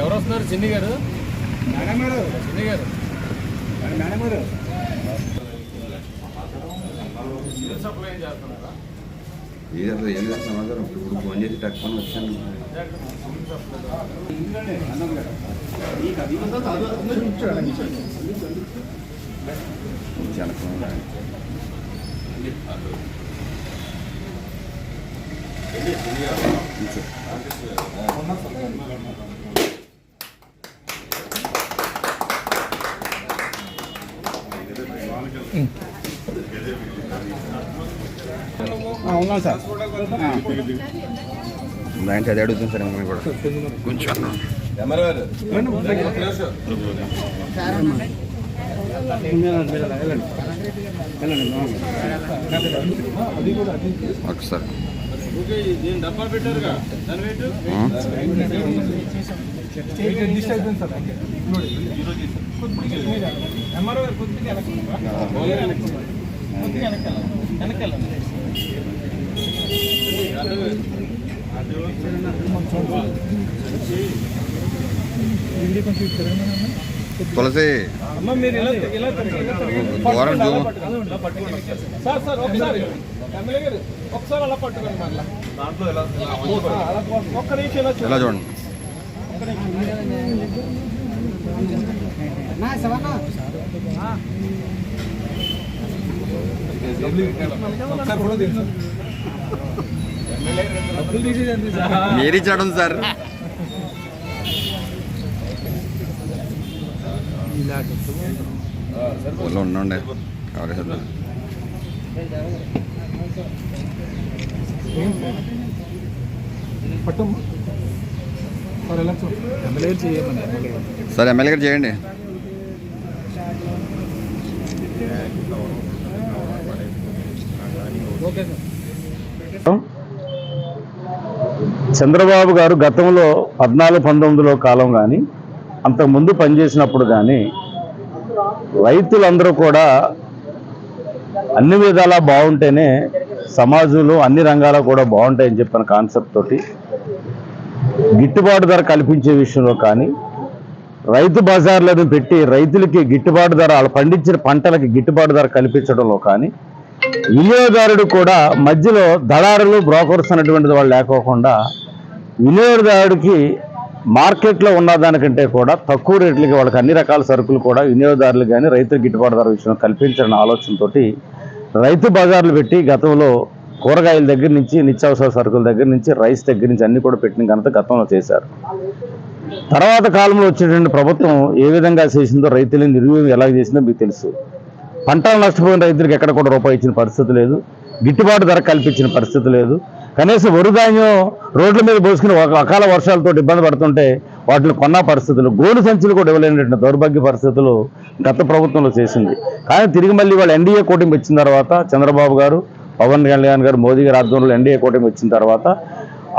ఎవరు వస్తున్నారు? చిన్ని గారు? చిన్ని గారు. ఏదో ఏం లేదు సమాచారం? ఇప్పుడు ఫోన్ చేసి టక్కుని వచ్చాను. జనకం ఉన్నాం సార్ దాంట్లో అది అడుగుతుంది సార్ మనం కూడా కొంచెం ఒకసారి. ఓకే దీని డబ్బా పెట్టారుగా దాని వెయిట్ ఎంఆర్ఓ గారు కొద్దిగా వెనకెళ్ళండి తులసి. మీరు ఇలా. దూరం ఇలా పట్టుకోండి. సార్ సార్ ఒకసారి. ఊళ్ళో ఉండండి. కవర్ చేద్దాం సార్ ఎమ్మెల్యే గారు చేయండి. చంద్రబాబు గారు గతంలో పద్నాలుగు పంతొమ్మిదిలో కాలం కానీ అంతకుముందు పనిచేసినప్పుడు కానీ రైతులందరూ కూడా అన్ని విధాలా బాగుంటేనే సమాజంలో అన్ని రంగాలు కూడా బాగుంటాయని చెప్పిన కాన్సెప్ట్ తోటి గిట్టుబాటు ధర కల్పించే విషయంలో కానీ రైతు బజార్లను పెట్టి రైతులకి గిట్టుబాటు ధర వాళ్ళు పండించిన పంటలకి గిట్టుబాటు ధర కల్పించడంలో కానీ వినియోగదారుడు కూడా మధ్యలో దళారులు బ్రోకర్స్ అనేటువంటిది వాళ్ళు లేకోకుండా వినియోగదారుడికి మార్కెట్లో ఉన్న దానికంటే కూడా తక్కువ రేట్లకి వాళ్ళకి అన్ని రకాల సరుకులు కూడా వినియోగదారులు కానీ రైతు గిట్టుబాటు ధర విషయం కల్పించాలన్న ఆలోచనతో రైతు బజార్లు పెట్టి గతంలో కూరగాయల దగ్గర నుంచి నిత్యావసర సరుకుల దగ్గర నుంచి రైస్ దగ్గర నుంచి అన్ని కూడా పెట్టిన ఘనత గతంలో చేశారు. తర్వాత కాలంలో వచ్చేటువంటి ప్రభుత్వం ఏ విధంగా చేసిందో రైతులని నిర్వీర్యం ఎలా చేసిందో మీకు తెలుసు. పంటలు నష్టపోయిన రైతులకు ఎక్కడ కూడా రూపాయి ఇచ్చిన పరిస్థితి లేదు. గిట్టుబాటు ధర కల్పించిన పరిస్థితి లేదు. కనీసం వరుధాన్యం రోడ్ల మీద పోసుకుని ఒక అకాల వర్షాలతో ఇబ్బంది పడుతుంటే వాటిని కొన్న పరిస్థితులు గోడు సంచులు కూడా ఇవ్వలేనటువంటి దౌర్భాగ్య పరిస్థితులు గత ప్రభుత్వంలో చేసింది. కానీ తిరిగి మళ్ళీ వాళ్ళు ఎన్డీఏ కూటమి వచ్చిన తర్వాత చంద్రబాబు గారు పవన్ కళ్యాణ్ గారు మోదీ గారి ఆధ్వర్యంలో ఎన్డీఏ కూటమి వచ్చిన తర్వాత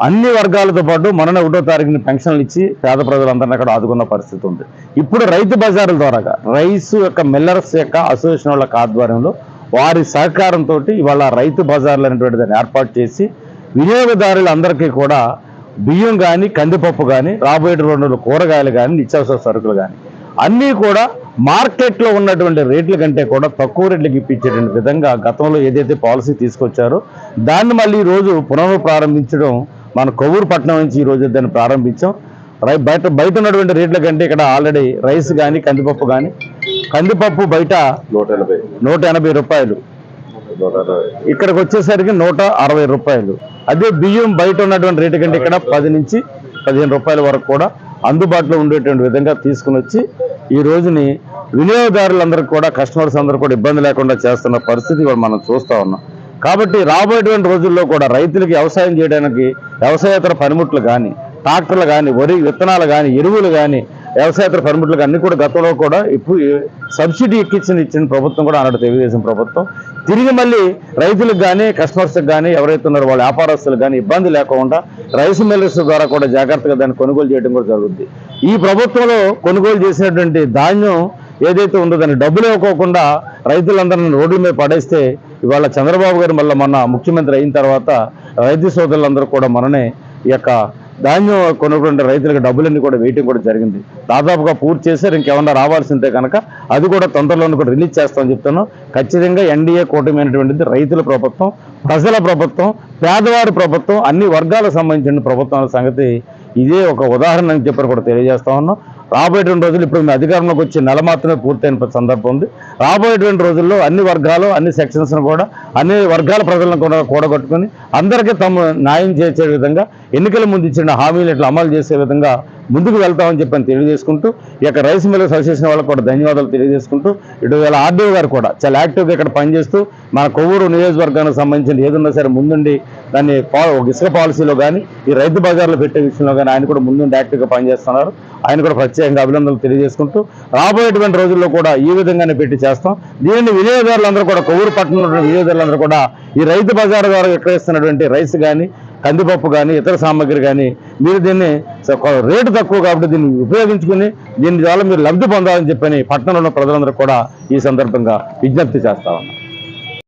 అన్ని వర్గాలతో పాటు మొన్న ఒకటో తారీఖున పెన్షన్లు ఇచ్చి పేద ప్రజలందరినీ అక్కడ ఆదుకున్న పరిస్థితి ఉంది. ఇప్పుడు రైతు బజారుల ద్వారా రైస్ యొక్క మిల్లర్స్ యొక్క అసోసియేషన్ వాళ్ళ ఆధ్వర్యంలో వారి సహకారంతో ఇవాళ రైతు బజార్లు అనేటువంటి దాన్ని ఏర్పాటు చేసి వినియోగదారులందరికీ కూడా బియ్యం కానీ కందిపప్పు కానీ రాబోయే రెండు కూరగాయలు కానీ నిత్యావసర సరుకులు కానీ అన్నీ కూడా మార్కెట్లో ఉన్నటువంటి రేట్ల కంటే కూడా తక్కువ రేట్లకు ఇప్పించేటువంటి విధంగా గతంలో ఏదైతే పాలసీ తీసుకొచ్చారో దాన్ని మళ్ళీ ఈ రోజు పునః ప్రారంభించడం మన కొవ్వూరు పట్టణం నుంచి ఈ రోజు దాన్ని ప్రారంభించాం. రై బయట బయట ఉన్నటువంటి రేట్ల కంటే ఇక్కడ ఆల్రెడీ రైస్ కానీ కందిపప్పు కానీ కందిపప్పు బయట నూట ఎనభై. రూపాయలు. ఇక్కడికి వచ్చేసరికి నూట అరవై రూపాయలు. అదే బియ్యం బయట ఉన్నటువంటి రేటు కంటే ఇక్కడ పది నుంచి పదిహేను రూపాయల వరకు కూడా అందుబాటులో ఉండేటువంటి విధంగా తీసుకుని వచ్చి ఈ రోజుని వినియోగదారులందరికీ కూడా కస్టమర్స్ అందరూ కూడా ఇబ్బంది లేకుండా చేస్తున్న పరిస్థితి ఇవాళ మనం చూస్తా ఉన్నాం. కాబట్టి రాబోయేటువంటి రోజుల్లో కూడా రైతులకి వ్యవసాయం చేయడానికి వ్యవసాయేతర పనిముట్లు కానీ ట్రాక్టర్లు కానీ వరి విత్తనాలు కానీ ఎరువులు కానీ వ్యవసాయేతర పనిముట్లు అన్ని కూడా గతంలో కూడా ఇప్పుడు సబ్సిడీ ఎక్కించిన ఇచ్చిన ప్రభుత్వం కూడా అన్నట్టు తెలుగుదేశం ప్రభుత్వం తిరిగి మళ్ళీ రైతులకు కానీ కస్టమర్స్కి కానీ ఎవరైతే ఉన్నారో వాళ్ళ వ్యాపారస్తులకు కానీ ఇబ్బంది లేకుండా రైస్ మిల్లర్స్ ద్వారా కూడా జాగ్రత్తగా దాన్ని కొనుగోలు చేయడం కూడా జరుగుతుంది ఈ ప్రభుత్వంలో కొనుగోలు చేసినటువంటి ధాన్యం ఏదైతే ఉందో దాన్ని డబ్బులు ఇవ్వకోకుండా రైతులందరినీ రోడ్ల మీద పడేస్తే ఇవాళ చంద్రబాబు గారు మళ్ళీ మొన్న ముఖ్యమంత్రి అయిన తర్వాత రైతు సోదరులందరూ కూడా మననే ఈ యొక్క ధాన్యం కొనుక్కునే రైతులకు డబ్బులన్నీ కూడా వేయటం కూడా జరిగింది. దాదాపుగా పూర్తి చేశారు ఇంకేమన్నా రావాల్సిందే కనుక అది కూడా తొందరలోనే కూడా రిలీజ్ చేస్తామని చెప్తున్నాం. ఖచ్చితంగా ఎన్డీఏ కూటమి రైతుల ప్రభుత్వం ప్రజల ప్రభుత్వం పేదవారి ప్రభుత్వం అన్ని వర్గాలకు సంబంధించిన ప్రభుత్వం సంగతి ఇదే ఒక ఉదాహరణ అని చెప్పి కూడా తెలియజేస్తా ఉన్నాం. రాబోయేటువంటి రోజులు ఇప్పుడు మేము అధికారంలోకి వచ్చి నెల మాత్రమే పూర్తయిన సందర్భం ఉంది. రాబోయేటువంటి రోజుల్లో అన్ని వర్గాలు అన్ని సెక్షన్స్ కూడా అన్ని వర్గాల ప్రజలను కూడా కూడగొట్టుకుని అందరికీ తమ న్యాయం చేసే విధంగా ఎన్నికల ముందు ఇచ్చిన హామీలు ఇట్లా అమలు చేసే విధంగా ముందుకు వెళ్తామని చెప్పని తెలియజేసుకుంటూ ఇక యొక్క రైస్ మిల్ అసోసియేషన్ వాళ్ళకి కూడా ధన్యవాదాలు తెలియజేసుకుంటూ ఇటు ఆర్డీఓ గారు కూడా చాలా యాక్టివ్గా ఇక్కడ పనిచేస్తూ మన కొవ్వూరు నియోజకవర్గానికి సంబంధించిన ఏదన్నా సరే ముందుండి దాన్ని ఒక ఇసుక పాలసీలో కానీ ఈ రైతు బజార్లో పెట్టే విషయంలో కానీ ఆయన కూడా ముందుండి యాక్టివ్గా పనిచేస్తున్నారు. ఆయన కూడా ప్రత్యేకంగా అభినందనలు తెలియజేసుకుంటూ రాబోయేటువంటి రోజుల్లో కూడా ఈ విధంగానే పెట్టి చేస్తాం. దీన్ని వినియోగదారులందరూ కూడా కొవ్వూరు పట్టణంలో ఉన్న వినియోగదారులందరూ కూడా ఈ రైతు బజార్ ద్వారా విక్రయిస్తున్నటువంటి రైస్ కానీ కందిపప్పు కానీ ఇతర సామాగ్రి కానీ మీరు దీన్ని రేటు తక్కువ కాబట్టి దీన్ని ఉపయోగించుకుని దీని ద్వారా మీరు లబ్ధి పొందాలని చెప్పని పట్టణంలో ఉన్న ప్రజలందరూ కూడా ఈ సందర్భంగా విజ్ఞప్తి చేస్తా ఉన్నాం